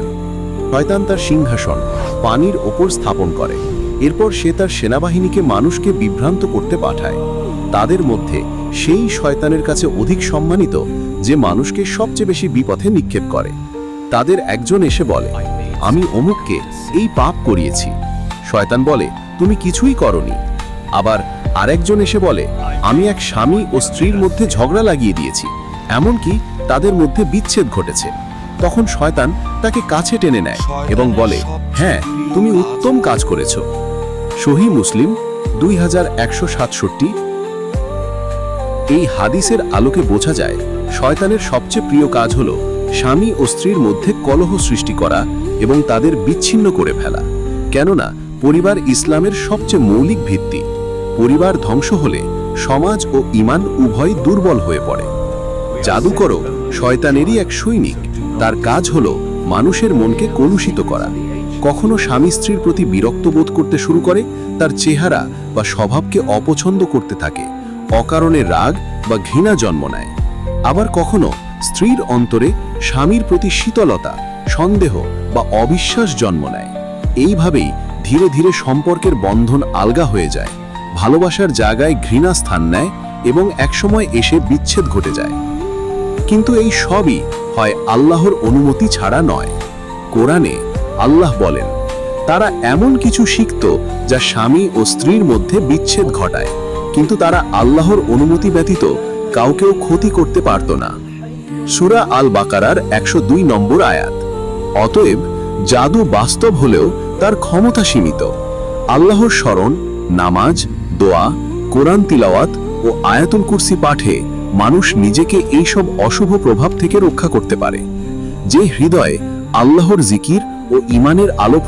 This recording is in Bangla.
শয়তান তার সিংহাসন, পানির ওপর স্থাপন করে। এরপর সে তার সেনাবাহিনীকে মানুষকে বিভ্রান্ত করতে পাঠায়। তাদের মধ্যে সেই শয়তানের কাছে অধিক সম্মানিত যে মানুষকে সবচেয়ে বেশি বিপথে নিক্ষেপ করে। তাদের একজন এসে বলে, আমি অমুককে এই পাপ করিয়েছি। শয়তান বলে, তুমি কিছুই করনি। আবার আরেকজন এসে বলে, আমি এক স্বামী ও স্ত্রীর মধ্যে ঝগড়া লাগিয়ে দিয়েছি, এমনকি তাদের মধ্যে বিচ্ছেদ ঘটেছে। তখন শয়তান তাকে কাছে টেনে নেয় এবং বলে হ্যাঁ তুমি উত্তম কাজ করেছ। সহি মুসলিম দুই হাজার একশো সাতষট্টি। এই হাদিসের আলোকে বোঝা যায়, শয়তানের সবচেয়ে প্রিয় কাজ হল স্বামী ও স্ত্রীর মধ্যে কলহ সৃষ্টি করা এবং তাদের বিচ্ছিন্ন করে ফেলা। কেননা, পরিবার ইসলামের সবচেয়ে মৌলিক ভিত্তি। পরিবার ধ্বংস হলে সমাজ ও ইমান উভয় দুর্বল হয়ে পড়ে। জাদুকরও শয়তানেরই এক সৈনিক। তার কাজ হল মানুষের মনকে কলুষিত করা। কখনো স্বামী স্ত্রীর প্রতি বিরক্ত বোধ করতে শুরু করে, তার চেহারা বা স্বভাবকে অপছন্দ করতে থাকে, অকারণে রাগ বা ঘৃণা জন্ম নেয়। আবার কখনো স্ত্রীর অন্তরে স্বামীর প্রতি শীতলতা, সন্দেহ বা অবিশ্বাস জন্ম নেয়। এইভাবেই ধীরে ধীরে সম্পর্কের বন্ধন আলগা হয়ে যায়, ভালোবাসার জায়গায় ঘৃণা স্থান নেয় এবং একসময় এসে বিচ্ছেদ ঘটে যায়। কিন্তু এই সবই হয় আল্লাহর অনুমতি ছাড়া নয়। কোরআনে আল্লাহ বলেন, তারা এমন কিছু শিখত যা স্বামী ও স্ত্রীর মধ্যে বিচ্ছেদ ঘটায়, কিন্তু তারা আল্লাহর অনুমতি ব্যতীত কাউকেও ক্ষতি করতে পারত না। সুরা আল বাকারার একশো দুই নম্বর আয়াত। অতএব জাদু বাস্তব হলেও তার ক্ষমতা সীমিত। আল্লাহর স্মরণ, নামাজ, দোয়া, কোরআন তিলাওয়াত ও আয়াতুল কুরসি পাঠে মানুষ নিজেকে এইসব অশুভ প্রভাব থেকে রক্ষা করতে পারে। যে হৃদয়ে আল্লাহর জিকির ও ইমানের আলো